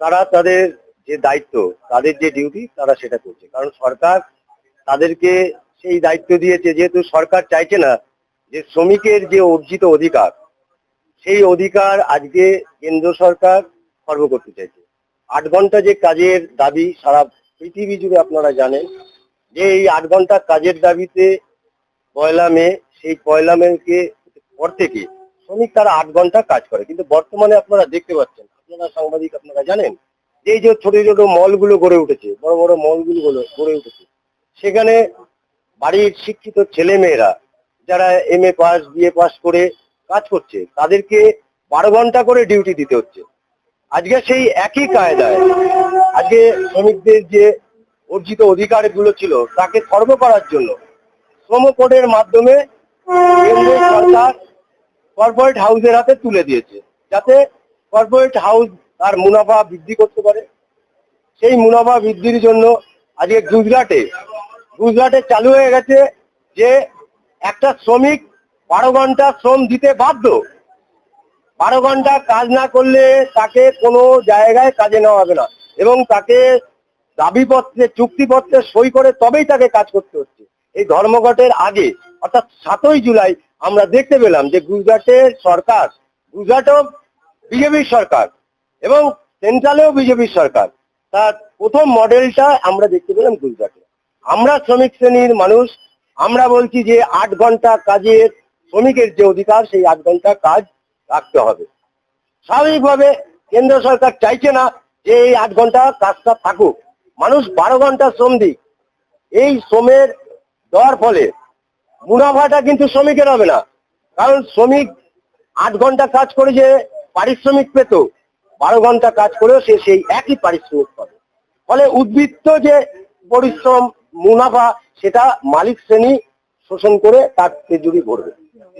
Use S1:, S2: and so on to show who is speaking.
S1: তারা তাদের যে দায়িত্ব, তাদের যে ডিউটি তারা সেটা করছে। কারণ সরকার তাদেরকে সেই দায়িত্ব দিয়েছে, যেহেতু সরকার চাইছে না যে শ্রমিকের যে অর্জিত অধিকার, সেই অধিকার আজকে কেন্দ্র সরকার খর্ব করতে চাইছে। আট ঘণ্টা যে কাজের দাবি সারা পৃথিবী জুড়ে আপনারা জানেন, যে এই আট ঘণ্টা কাজের দাবিতে পয়লা মে, সেই পয়লা মেকে পর থেকে শ্রমিক তারা আট ঘণ্টা কাজ করে। কিন্তু বর্তমানে আপনারা দেখতে পাচ্ছেন আপনারা সাংবাদিক আপনারা জানেন যে যে ছোট ছোট মলগুলো গড়ে উঠেছে, বড় বড় মলগুলো গড়ে- উঠেছে, সেখানে বাড়ির শিক্ষিত ছেলে মেয়েরা যারা M A pass BA pass করে কাজ করছে, তাদেরকে বারো ঘণ্টা করে ডিউটি দিতে হচ্ছে। আজকে সেই একই কায়দায়, আজকে শ্রমিকদের যে অর্জিত অধিকারগুলো ছিল, তাকে খর্ব করার জন্য শ্রম কোডের মাধ্যমে কর্পোরেট হাউসের হাতে তুলে দিয়েছে, যাতে কর্পোরেট হাউস তার মুনাফা বৃদ্ধি করতে পারে। সেই মুনাফা বৃদ্ধির জন্য আজকে গুজরাটে গুজরাটে চালু হয়ে গেছে যে একটা শ্রমিক বারো ঘণ্টা শ্রম দিতে বাধ্য। বারো ঘণ্টা কাজ না করলে তাকে কোনো জায়গায় কাজে নেওয়া হবে না এবং তাকে দাবিপত্রে, চুক্তিপত্রে সই করে তবেই তাকে কাজ করতে হচ্ছে। এই ধর্মঘটের আগে, অর্থাৎ সাতই জুলাই, আমরা দেখতে পেলাম যে গুজরাটের সরকার, গুজরাটও বিজেপির সরকার এবং সেন্ট্রালেও বিজেপির সরকার। তার প্রথম মডেলটা আমরা দেখতে পেলাম গুজরাটে। আমরা শ্রমিক শ্রেণির মানুষ, আমরা বলছি যে আট ঘণ্টা কাজের শ্রমিকের যে অধিকার, সেই আট ঘণ্টা কাজ রাখতে হবে। স্বাভাবিকভাবে কেন্দ্র সরকার চাইছে না যে এই আট ঘণ্টা কাজটা থাকুক। মানুষ বারো ঘণ্টা শ্রম দিক। এই শ্রমের দেওয়ার ফলে মুনাফাটা কিন্তু শ্রমিকের হবে না। কারণ শ্রমিক আট ঘণ্টা কাজ করে যে পারিশ্রমিক পেত, বারো ঘণ্টা কাজ করেও সে সেই একই পারিশ্রমিক পাবে। ফলে উদ্বৃত্ত যে পরিশ্রম, মুনাফা, সেটা মালিক শ্রেণি শোষণ করে তার তেজুরি ভরবে।